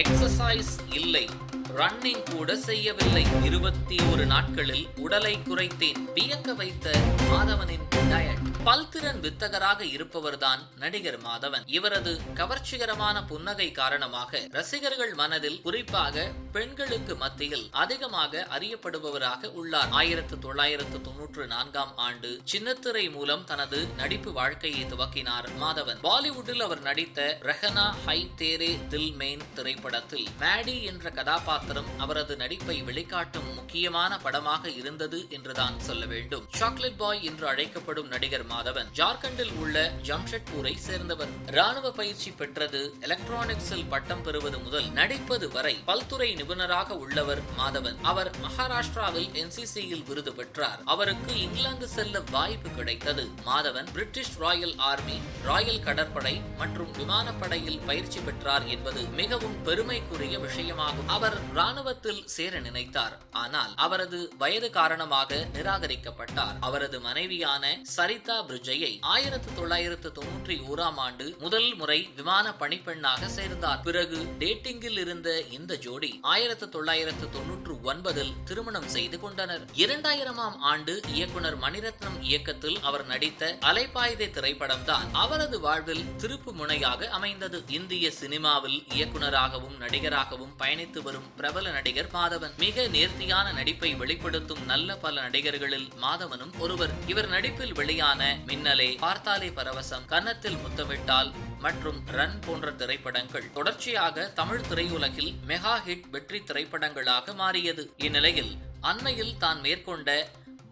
Exercise இல்லை. Running கூட செய்யவில்லை. இருபத்தி ஒரு நாட்களில் உடலை குறைத்தேன். வியக்க வைத்த மாதவனின் டயட். பல்திறன் வித்தகராக இருப்பவர்தான் நடிகர் மாதவன். இவரது கவர்ச்சிகரமான புன்னகை காரணமாக ரசிகர்கள் மனதில் குறிப்பாக பெண்களுக்கு மத்தியில் அதிகமாக அறியப்படுபவராக உள்ளார். ஆயிரத்து தொள்ளாயிரத்து தொன்னூற்று நான்காம் ஆண்டு சின்னத்திரை மூலம் தனது நடிப்பு வாழ்க்கையை துவக்கினார் மாதவன். பாலிவுட்டில் அவர் நடித்த ரெஹனா ஹை தேரே தில் மெயின் திரைப்படத்தில் மேடி என்ற கதாபாத்திரம் கதாபாத்திரம் அவரது நடிப்பை வெளிக்காட்டும் முக்கியமான படமாக இருந்தது என்றுதான் சொல்ல வேண்டும். சாக்லேட் பாய் என்று அழைக்கப்படும் நடிகர் மாதவன் ஜார்க்கண்டில் உள்ள ஜம்ஷெட்பூரை சேர்ந்தவர். ராணுவ பயிற்சி பெற்றது எலக்ட்ரானிக்ஸில் பட்டம் பெறுவது முதல் நடிப்பது வரை பல்துறை நிபுணராக உள்ளவர் மாதவன். அவர் மகாராஷ்டிராவில் என்சிசியில் விருது பெற்றார். அவருக்கு இங்கிலாந்து செல்ல வாய்ப்பு கிடைத்தது. Madhavan British royal army royal கடற்படை மற்றும் விமானப்படையில் பயிற்சி பெற்றார் என்பது மிகவும் பெருமைக்குரிய விஷயமாகும். அவர் ராணுவத்தில் சேர நினைத்தார். ஆனால் அவரது வயது காரணமாக நிராகரிக்கப்பட்டார். அவரது மனைவியான சரிதா பிரிஜயை ஆயிரத்தி தொள்ளாயிரத்து தொன்னூற்றி ஓராம் ஆண்டு முதல் முறை விமான பணிப்பெண்ணாக சேர்ந்தார். பிறகு டேட்டிங்கில் இருந்த இந்த ஜோடி ஆயிரத்தி தொள்ளாயிரத்து தொன்னூற்று ஒன்பதில் திருமணம் செய்து கொண்டனர். இரண்டாயிரமாம் ஆண்டு இயக்குனர் மணிரத்னம் இயக்கத்தில் அவர் நடித்த அலைப்பாய்தை திரைப்படம் தான் அவரது வாழ்வில் திருப்பு முனையாக அமைந்தது. இந்திய சினிமாவில் இயக்குனராகவும் நடிகராகவும் பயணித்து வரும் பிரபல நடிகர் மாதவன். மிக நேர்த்தியான நடிப்பை வெளிப்படுத்தும் நல்ல பல நடிகர்களில் மாதவனும் ஒருவர். இவர் நடிப்பில் வெளியான மின்னலே பார்த்தாலே பரவசம் கன்னத்தில் முத்தமிட்டால் மற்றும் ரன் போன்ற திரைப்படங்கள். தொடர்ச்சியாக தமிழ் திரையுலகில் மெகா ஹிட் வெற்றி திரைப்படங்களாக மாறியது. இந்நிலையில் அண்மையில் தான் மேற்கொண்ட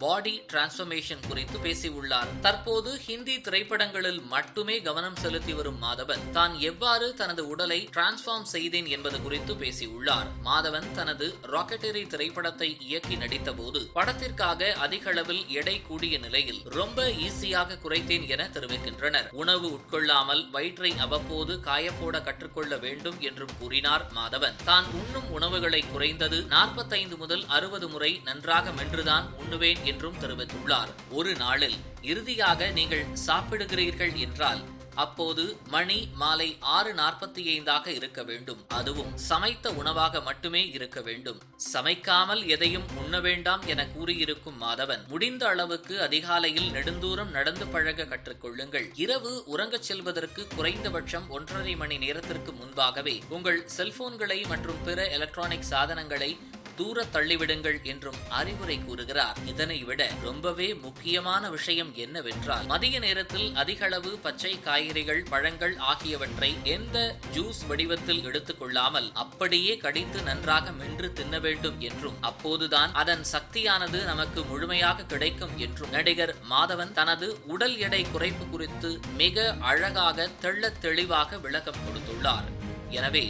பாடி டிரான்ஸ்பர்மேஷன் குறித்து பேசியுள்ளார். தற்போது ஹிந்தி திரைப்படங்களில் மட்டுமே கவனம் செலுத்தி வரும் மாதவன் தான் எவ்வாறு தனது உடலை டிரான்ஸ்ஃபார்ம் செய்தேன் என்பது குறித்து பேசியுள்ளார். மாதவன் தனது ராக்கெட்டரி திரைப்படத்தை இயக்கி நடித்த போது படத்திற்காக அதிக அளவில் எடை கூடிய நிலையில் ரொம்ப ஈஸியாக குறைத்தேன் என தெரிவிக்கின்றனர். உணவு உட்கொள்ளாமல் வயிற்றை அவ்வப்போது காயப்போட கற்றுக்கொள்ள வேண்டும் என்றும் கூறினார் மாதவன். தான் உண்ணும் உணவுகளை குறைந்தது நாற்பத்தைந்து முதல் அறுபது முறை நன்றாக மென்றுதான் உண்ணுவேன் என்றும் தெரிவித்துள்ளார். ஒரு நாளில் இறுதியாக நீங்கள் சாப்பிடுகிறீர்கள் என்றால் அப்போது மணி மாலை ஆறு நாற்பத்தி ஐந்தாக இருக்க வேண்டும். அதுவும் சமைத்த உணவாக மட்டுமே இருக்க வேண்டும். சமைக்காமல் எதையும் உண்ண வேண்டாம் என கூறியிருக்கும் மாதவன் முடிந்த அளவுக்கு அதிகாலையில் நெடுந்தூரம் நடந்து பழக கற்றுக்கொள்ளுங்கள். இரவு உறங்கச் செல்வதற்கு குறைந்தபட்சம் ஒன்றரை மணி நேரத்திற்கு முன்பாகவே உங்கள் செல்போன்களை மற்றும் பிற எலக்ட்ரானிக் சாதனங்களை தூர தள்ளிவிடுங்கள் என்றும் அறிவுரை கூறுகிறார். இதனை விட ரொம்பவே முக்கியமான விஷயம் என்னவென்றால் மதிய நேரத்தில் அதிகளவு பச்சை காய்கறிகள் பழங்கள் ஆகியவற்றை எந்த ஜூஸ் வடிவத்தில் எடுத்துக்கொள்ளாமல் அப்படியே கடித்து நன்றாக மென்று தின்ன வேண்டும் என்றும் அப்போதுதான் அதன் சக்தியானது நமக்கு முழுமையாக கிடைக்கும் என்றும் நடிகர் மாதவன் தனது உடல் எடை குறைப்பு குறித்து மிக அழகாக தெள்ள தெளிவாக விளக்கம் கொடுத்துள்ளார். எனவே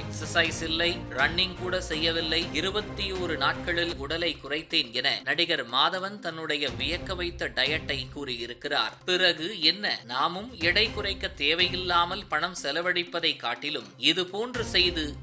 எக்ஸசைஸ் இல்லை ரன்னிங் கூட செய்யவில்லை. இருபத்தி ஒரு நாட்களில் உடலை குறைத்தேன் என நடிகர் மாதவன் தன்னுடைய வியக்க வைத்த டயட்டை கூறியிருக்கிறார். பிறகு என்ன? நாமும் எடை குறைக்க தேவையில்லாமல் பணம் செலவழிப்பதை காட்டிலும் இது போன்று செய்து